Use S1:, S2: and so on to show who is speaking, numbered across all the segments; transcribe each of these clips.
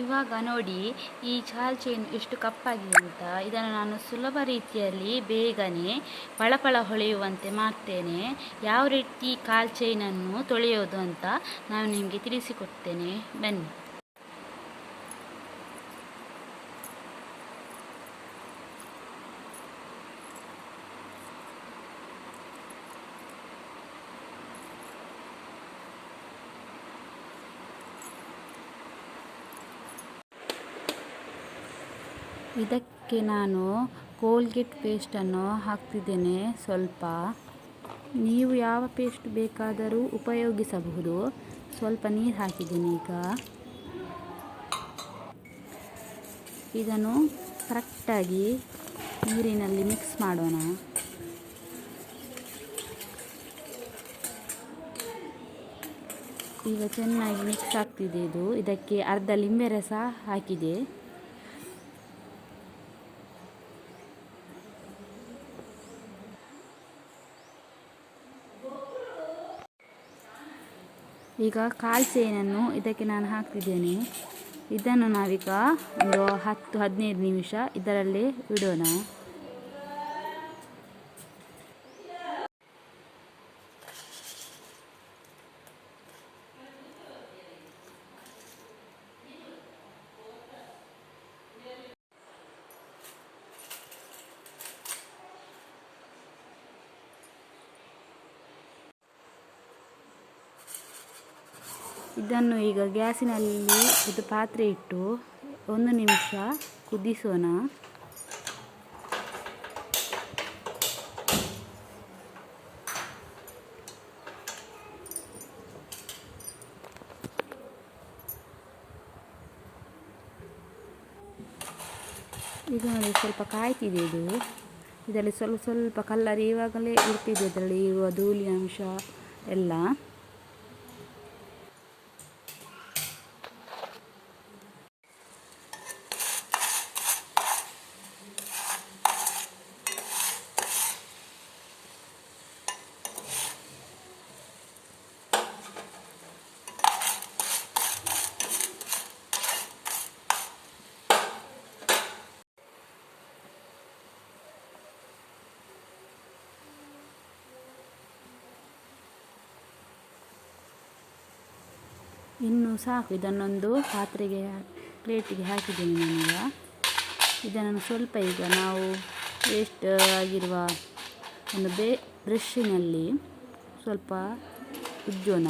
S1: ಇವಾಗ ನೋಡಿ ಈ ಚಾಲ್ ಚೈನ್ ಎಷ್ಟು ಕಪ್ಪಾಗಿದೆ ಅಂತ. ಇದನ್ನು ನಾನು ಸುಲಭ ರೀತಿಯಲ್ಲಿ ಬೇಗನೆ ಪಳಪಳ ಹೊಳೆಯುವಂತೆ ಮಾಡ್ತೇನೆ. ಯಾವ ರೀತಿ ಕಾಲ್ ಚೈನನ್ನು ತೊಳೆಯೋದು ಅಂತ ನಾನು ನಿಮಗೆ ತಿಳಿಸಿಕೊಡ್ತೇನೆ. ಬನ್ನಿ. ಇದಕ್ಕೆ ನಾನು ಕೋಲ್ಗೇಟ್ ಪೇಸ್ಟನ್ನು ಹಾಕ್ತಿದ್ದೇನೆ ಸ್ವಲ್ಪ. ನೀವು ಯಾವ ಪೇಸ್ಟ್ ಬೇಕಾದರೂ ಉಪಯೋಗಿಸಬಹುದು. ಸ್ವಲ್ಪ ನೀರು ಹಾಕಿದ್ದೀನಿ ಈಗ. ಇದನ್ನು ಕರೆಕ್ಟಾಗಿ ನೀರಿನಲ್ಲಿ ಮಿಕ್ಸ್ ಮಾಡೋಣ. ಈಗ ಚೆನ್ನಾಗಿ ಮಿಕ್ಸ್ ಆಗ್ತಿದೆ ಇದು. ಇದಕ್ಕೆ ಅರ್ಧ ಲಿಂಬೆ ರಸ ಹಾಕಿದೆ. ಈಗ ಕಾಲು ಸೇನನ್ನು ಇದಕ್ಕೆ ನಾನು ಹಾಕ್ತಿದ್ದೇನೆ. ಇದನ್ನು ನಾವೀಗ ಒಂದು ಹತ್ತು ಹದಿನೈದು ನಿಮಿಷ ಇದರಲ್ಲೇ ಇಡೋಣ. ಇದನ್ನು ಈಗ ಗ್ಯಾಸಿನಲ್ಲಿ ಇದು ಪಾತ್ರೆ ಇಟ್ಟು ಒಂದು ನಿಮಿಷ ಕುದಿಸೋಣ. ಈಗ ನೋಡಿ ಸ್ವಲ್ಪ ಕಾಯ್ತಿದೆ ಇದು. ಇದರಲ್ಲಿ ಸ್ವಲ್ಪ ಸ್ವಲ್ಪ ಕಲ್ಲರ್ ಇವಾಗಲೇ ಇರ್ತಿದೆ ಇದರಲ್ಲಿ ಇರುವ ಧೂಳಿ ಅಂಶ ಎಲ್ಲ. ಇನ್ನು ಸಾಕು, ಇದನ್ನೊಂದು ಪಾತ್ರೆಗೆ, ಪ್ಲೇಟಿಗೆ ಹಾಕಿದ್ದೀನಿ ನಾನೀಗ. ಇದನ್ನು ಸ್ವಲ್ಪ ಈಗ ನಾವು ವೇಸ್ಟ್ ಆಗಿರುವ ಒಂದು ಬೇ ಬ್ರಷ್ಷಿನಲ್ಲಿ ಸ್ವಲ್ಪ ಉಜ್ಜೋಣ.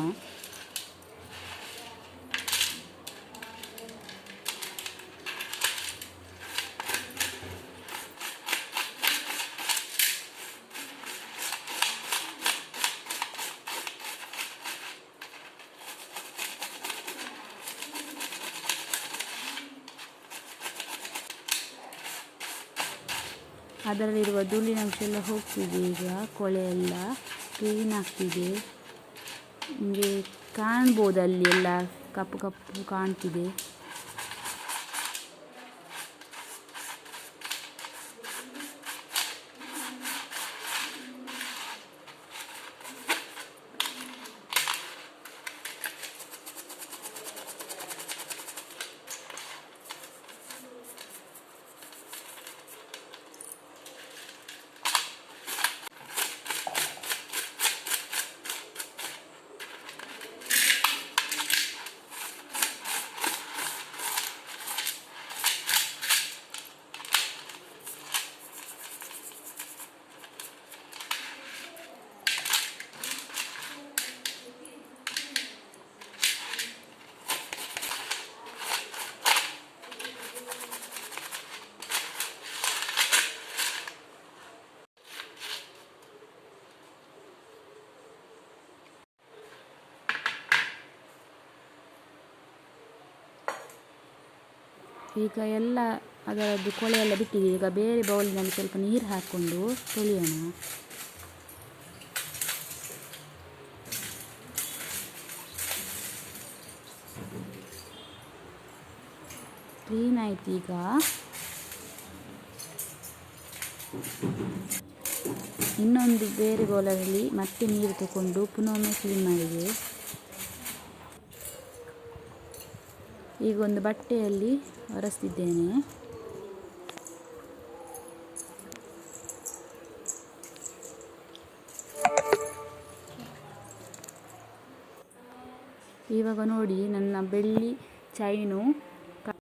S1: ಅದರಲ್ಲಿರುವ ಧೂಳಿನ ಅಂಶ ಎಲ್ಲ ಹೋಗ್ತಿದೆ ಈಗ, ಕೊಳೆ ಎಲ್ಲ ಕ್ಲೀನ್ ಆಗ್ತಿದೆ. ನಿಮಗೆ ಕಾಣ್ಬೋದು ಅಲ್ಲಿ ಎಲ್ಲ ಕಪ್ಪು ಕಪ್ಪು ಕಾಣ್ತಿದೆ. ಈಗ ಎಲ್ಲ ಅದರದ್ದು ಕೊಳೆ ಎಲ್ಲ ಬಿಟ್ಟಿದೆ. ಈಗ ಬೇರೆ ಬೌಲಿನಲ್ಲಿ ಸ್ವಲ್ಪ ನೀರು ಹಾಕ್ಕೊಂಡು ತೊಳೆಯೋಣ. ಕ್ಲೀನ್ ಆಯ್ತು ಈಗ. ಇನ್ನೊಂದು ಬೇರೆ ಬೌಲಲ್ಲಿ ಮತ್ತೆ ನೀರು ತಗೊಂಡು ಪುನಃ ಕ್ಲೀನ್ ಮಾಡಿದೆ ಈಗ ಒಂದು ಬಟ್ಟೆಯಲ್ಲಿ ಒರೆಸ್ತಿದ್ದೇನೆ. ಇವಾಗ ನೋಡಿ ನನ್ನ ಬೆಳ್ಳಿ ಚೈನು